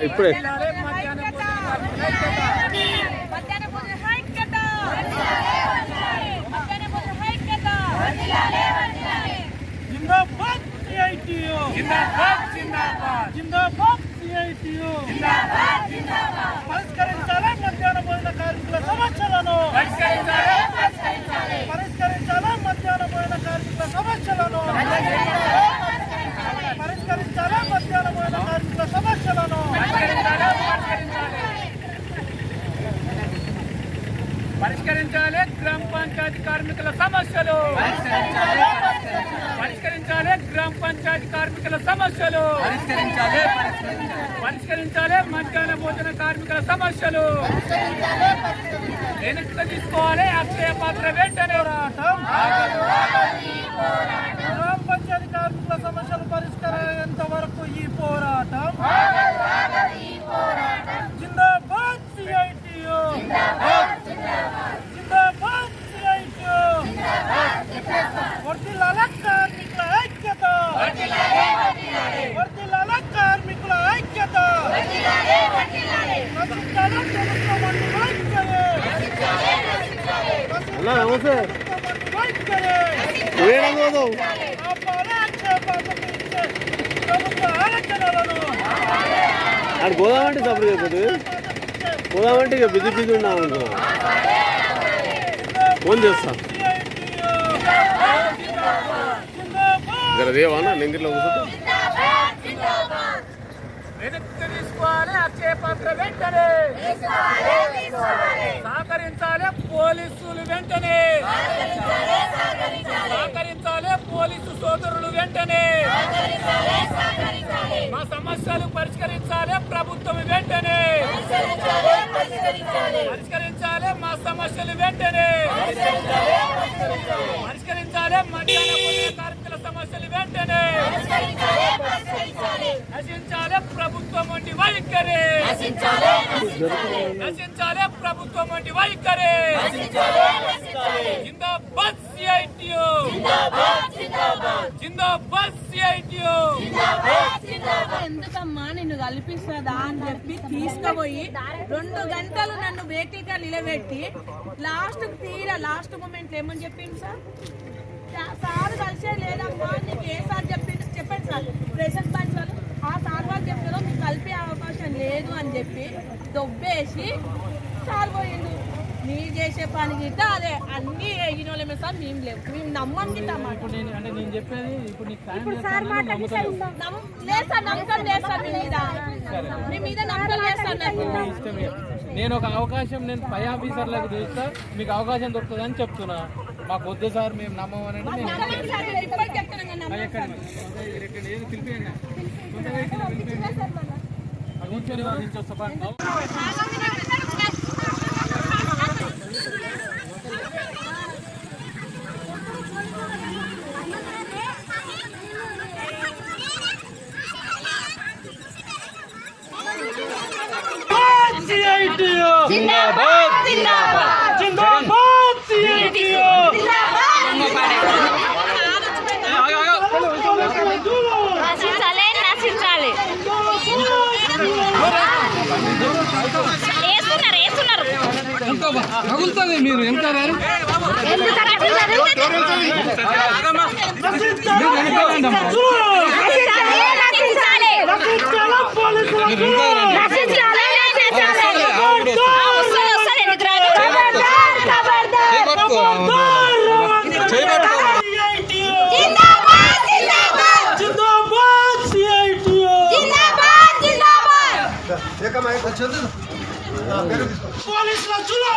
ఇప్పుడే. జిందాబాద్ సిఐటియు. జిందాబాద్ జిందాబాద్. జిందాబాద్ సిఐటియు. జిందాబాద్ పరిష్కరించాలి మధ్యాహ్న భోజన కార్మికుల సమస్యలను పరిష్కరించాలి పరిష్కరించాలి మధ్యాహ్న భోజన కార్మికుల సమస్యలను పరిష్కరించాలి మధ్యాహ్న భోజన కార్మికుల సమస్యలను పరిష్కరించాలి గ్రామ పంచాయతీ కార్మికుల సమస్యలు. పరిష్కరించాలి గ్రామ పంచాయతీ కార్మికుల సమస్యలు. పరిష్కరించాలి మధ్యాహ్న భోజన కార్మికుల సమస్యలు. వెనక్కి తీసుకోవాలి అక్షయ పాత్ర వెంటనే గ్రామ పంచాయతీ కార్మికుల సమస్యలు పరిష్కరించేంత వరకు ఈ పోరాటం జిందాబాద్ సిఐటియు జిందాబాద్ సిఐటియు వర్ధిల్లాల కార్మికుల ఐక్యత వర్ధిల్లాల కార్మికుల ఐక్యత నశించాలి ప్రభుత్వం వంటి వైఖరి అన్నా నమస్తే ప్రభుత్వం వంటి వైఖరి నువ్వేనా పోదావు ఆపాలి ఆక్షేపాలకు ఇచ్చే ప్రభుత్వ ఆలోచనలను అక్కడ పోదామంటే సపరేట్ అయిపోతుంది పోదామంటే ఇక బిజీ బిజీ ఉన్నాం అనుకున్నా ఫోన్ చేస్తా. జర దేవా నిందిలో కూర్చుంటా. వెనక్కి తీసుకోవాలి అక్షయ పాత్ర వెంటనే. సహకరించాలి పోలీసులు వెంటనే. సహకరించాలి పోలీసు సోదరులు వెంటనే. మా సమస్యలు పరిష్కరించాలి ప్రభుత్వం వెంటనే. పరిష్కరించాలి మా సమస్యలు వెంటనే. పరిష్కరించాలి మధ్యాహ్న కార్మికుల సమస్యలు వెంటనే. నశించాలి ప్రభుత్వం వంటి వైఖరి. ప్రభుత్వం వంటి వైఖరి జిందాబాద్ సిఐటియు. జిందాబాద్ సిఐటియు. ఎందుకమ్మా నిన్ను కల్పిస్తుందా అని చెప్పి తీసుకుపోయి రెండు గంటలు నన్ను వేటిగా నిలబెట్టి లాస్ట్ తీరా లాస్ట్ మూమెంట్ ఏమని చెప్పింది సార్? సార్ కలిసే లేదమ్మా నీకు ఏ సార్ చెప్పింది చెప్పండి సార్ ప్రెసెంట్ బ్యాంక్ వాళ్ళు. ఆ సార్ వాళ్ళు చెప్పారో మీకు కలిపే అవకాశం లేదు అని చెప్పి దొబ్బేసి సార్ పోయిండు. మీరు చేసే పని గిట్ట అదే. అన్ని ఎగిన వాళ్ళమే సార్ మేము లేవు. మేము నమ్మం గిట్ట మాట. ఇప్పుడు నేను అంటే నేను చెప్పేది ఇప్పుడు నీకు సాయం ఇప్పుడు సార్ మాట నమ్మ- లేదు సార్ నమ్మకం లేదు సార్ మీ మీద. మీ మీద నమ్మకం లేదు సార్ నాకు. ఇష్టమే. నేను ఒక అవకాశం నేను పై ఆఫీసర్లకు చూస్తా మీకు అవకాశం దొరుకుతుందని చెప్తున్నా. మాకు వద్దు సార్ మేము నమ్మమని అంటే మేము నమ్మకం సార్ నేను ఇప్పటికీ చెప్తున్నాను కదా, నమ్మకం ఎక్కడ ఇక్కడ ఏది పిలిపియండి కొంత వెహికల్ పిలిపియండి అది కూర్చొని వాళ్ళు నుంచి వస్తా పా. జిందాబాద్ జిందాబాద్. జిందాబాద్ సిఐటియు నశించాలి నశించాలి వేస్తున్నారు వేస్తున్నారు తగులుతుంది మీరు ఎంత రారు ఎందుకు నశించాలి నశించాలి నశించాలి నశించాలి వస్తుంది వస్తుంది ఎందుకు రాదు జిందాబాద్ జిందాబాద్ జిందాబాద్ సిఐటియు జిందాబాద్ జిందాబాద్ పోలీసుల చులో